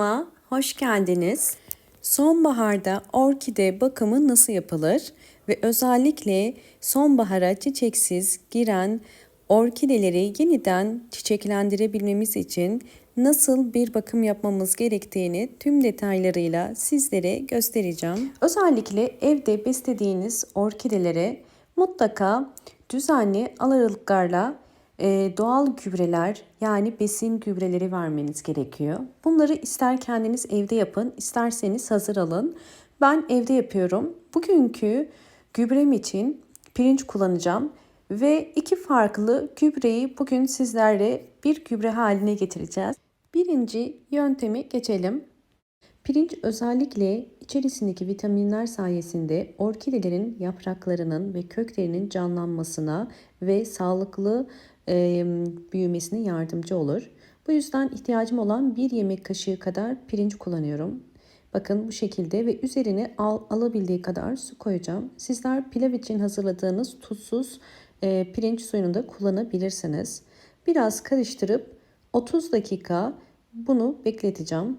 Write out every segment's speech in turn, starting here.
Kanalıma hoş geldiniz. Sonbaharda orkide bakımı nasıl yapılır ve özellikle sonbahara çiçeksiz giren orkideleri yeniden çiçeklendirebilmemiz için nasıl bir bakım yapmamız gerektiğini tüm detaylarıyla sizlere göstereceğim. Özellikle evde beslediğiniz orkidelere mutlaka düzenli aralıklarla e, doğal gübreler yani besin gübreleri vermeniz gerekiyor. Bunları ister kendiniz evde yapın, isterseniz hazır alın. Ben evde yapıyorum. Bugünkü gübrem için pirinç kullanacağım ve iki farklı gübreyi bugün sizlerle bir gübre haline getireceğiz. Birinci yöntemi geçelim. Pirinç özellikle içerisindeki vitaminler sayesinde orkidelerin yapraklarının ve köklerinin canlanmasına ve sağlıklı e, büyümesine yardımcı olur. Bu yüzden ihtiyacım olan bir yemek kaşığı kadar pirinç kullanıyorum. Bakın bu şekilde ve üzerine al, alabildiği kadar su koyacağım. Sizler pilav için hazırladığınız tuzsuz e, pirinç suyunu da kullanabilirsiniz. Biraz karıştırıp 30 dakika bunu bekleteceğim.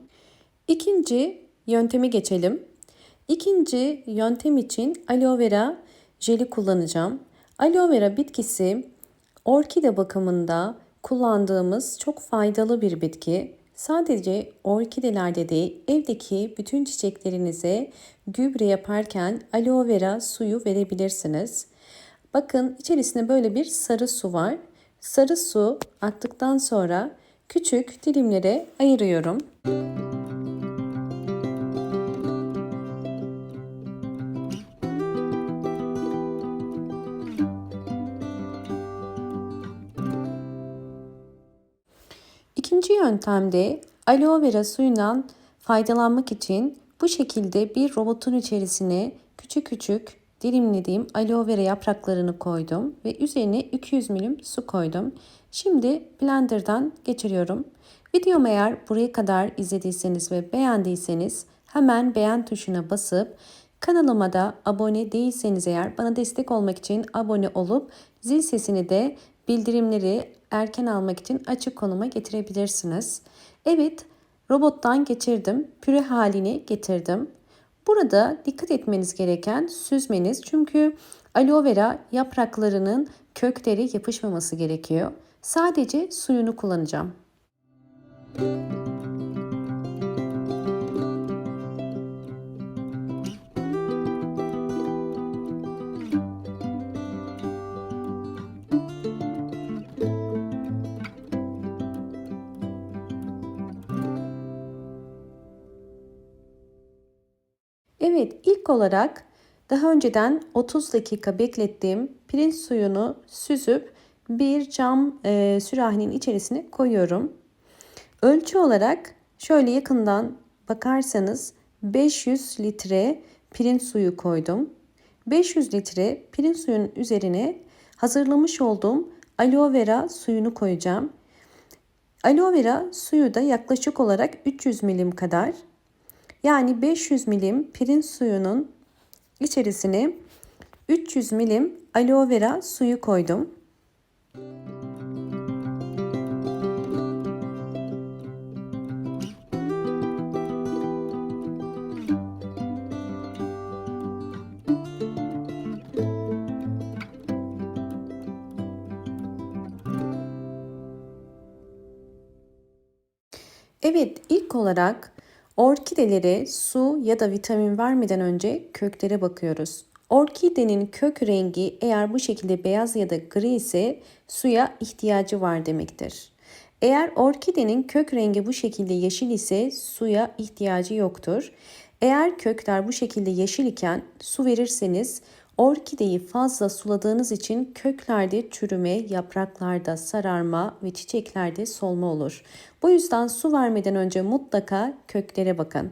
İkinci yöntemi geçelim. İkinci yöntem için aloe vera jeli kullanacağım. Aloe vera bitkisi orkide bakımında kullandığımız çok faydalı bir bitki. Sadece orkidelerde değil, evdeki bütün çiçeklerinize gübre yaparken aloe vera suyu verebilirsiniz. Bakın içerisinde böyle bir sarı su var. Sarı su aktıktan sonra küçük dilimlere ayırıyorum. İkinci yöntemde aloe vera suyundan faydalanmak için bu şekilde bir robotun içerisine küçük küçük dilimlediğim aloe vera yapraklarını koydum ve üzerine 200 milim su koydum. Şimdi blenderdan geçiriyorum. Videomu eğer buraya kadar izlediyseniz ve beğendiyseniz hemen beğen tuşuna basıp kanalıma da abone değilseniz eğer bana destek olmak için abone olup zil sesini de bildirimleri erken almak için açık konuma getirebilirsiniz. Evet robottan geçirdim. Püre halini getirdim. Burada dikkat etmeniz gereken süzmeniz. Çünkü aloe vera yapraklarının kökleri yapışmaması gerekiyor. Sadece suyunu kullanacağım. Evet ilk olarak daha önceden 30 dakika beklettiğim pirinç suyunu süzüp bir cam e, sürahinin içerisine koyuyorum. Ölçü olarak şöyle yakından bakarsanız 500 litre pirinç suyu koydum. 500 litre pirinç suyunun üzerine hazırlamış olduğum aloe vera suyunu koyacağım. Aloe vera suyu da yaklaşık olarak 300 milim kadar. Yani 500 milim pirinç suyunun içerisine 300 milim aloe vera suyu koydum. Evet ilk olarak orkidelere su ya da vitamin vermeden önce köklere bakıyoruz. Orkidenin kök rengi eğer bu şekilde beyaz ya da gri ise suya ihtiyacı var demektir. Eğer orkidenin kök rengi bu şekilde yeşil ise suya ihtiyacı yoktur. Eğer kökler bu şekilde yeşil iken su verirseniz Orkideyi fazla suladığınız için köklerde çürüme, yapraklarda sararma ve çiçeklerde solma olur. Bu yüzden su vermeden önce mutlaka köklere bakın.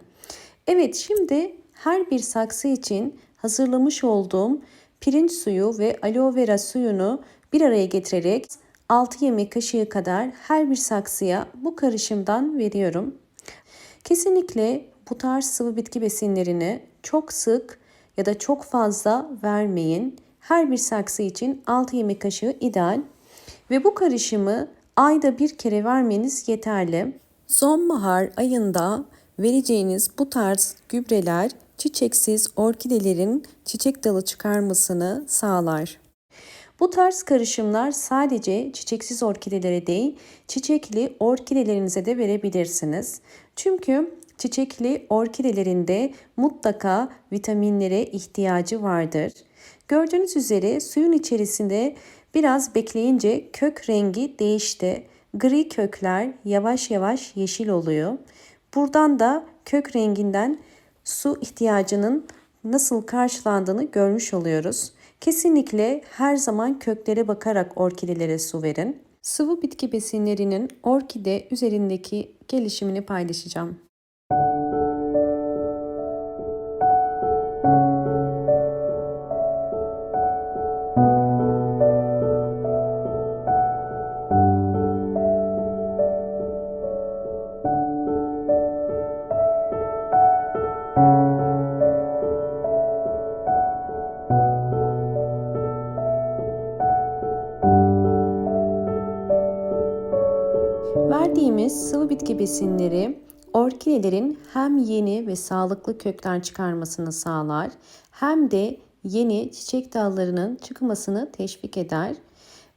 Evet şimdi her bir saksı için hazırlamış olduğum pirinç suyu ve aloe vera suyunu bir araya getirerek 6 yemek kaşığı kadar her bir saksıya bu karışımdan veriyorum. Kesinlikle bu tarz sıvı bitki besinlerini çok sık ya da çok fazla vermeyin. Her bir saksı için 6 yemek kaşığı ideal. Ve bu karışımı ayda bir kere vermeniz yeterli. Sonbahar ayında vereceğiniz bu tarz gübreler çiçeksiz orkidelerin çiçek dalı çıkarmasını sağlar. Bu tarz karışımlar sadece çiçeksiz orkidelere değil, çiçekli orkidelerinize de verebilirsiniz. Çünkü çiçekli orkidelerinde mutlaka vitaminlere ihtiyacı vardır. Gördüğünüz üzere suyun içerisinde biraz bekleyince kök rengi değişti. Gri kökler yavaş yavaş yeşil oluyor. Buradan da kök renginden su ihtiyacının nasıl karşılandığını görmüş oluyoruz. Kesinlikle her zaman köklere bakarak orkidelere su verin. Sıvı bitki besinlerinin orkide üzerindeki gelişimini paylaşacağım. Verdiğimiz sıvı bitki besinleri orkidelerin hem yeni ve sağlıklı kökten çıkarmasını sağlar hem de yeni çiçek dallarının çıkmasını teşvik eder.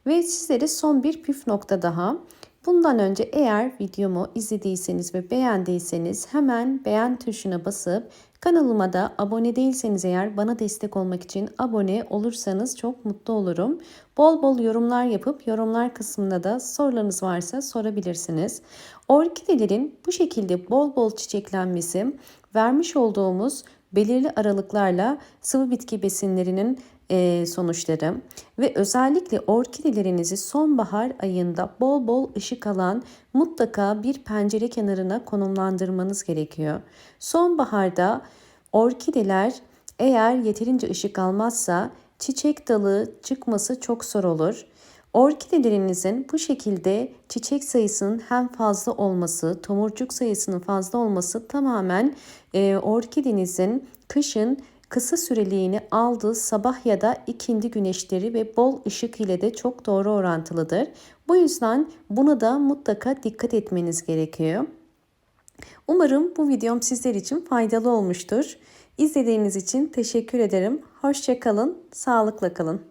Ve sizlere son bir püf nokta daha. Bundan önce eğer videomu izlediyseniz ve beğendiyseniz hemen beğen tuşuna basıp kanalıma da abone değilseniz eğer bana destek olmak için abone olursanız çok mutlu olurum. Bol bol yorumlar yapıp yorumlar kısmında da sorularınız varsa sorabilirsiniz. Orkidelerin bu şekilde bol bol çiçeklenmesi vermiş olduğumuz belirli aralıklarla sıvı bitki besinlerinin e, sonuçları ve özellikle orkidelerinizi sonbahar ayında bol bol ışık alan mutlaka bir pencere kenarına konumlandırmanız gerekiyor. Sonbaharda orkideler eğer yeterince ışık almazsa çiçek dalı çıkması çok zor olur. Orkidelerinizin bu şekilde çiçek sayısının hem fazla olması, tomurcuk sayısının fazla olması tamamen e, orkidenizin kışın kısa süreliğini aldığı sabah ya da ikindi güneşleri ve bol ışık ile de çok doğru orantılıdır. Bu yüzden buna da mutlaka dikkat etmeniz gerekiyor. Umarım bu videom sizler için faydalı olmuştur. İzlediğiniz için teşekkür ederim. Hoşçakalın, sağlıkla kalın.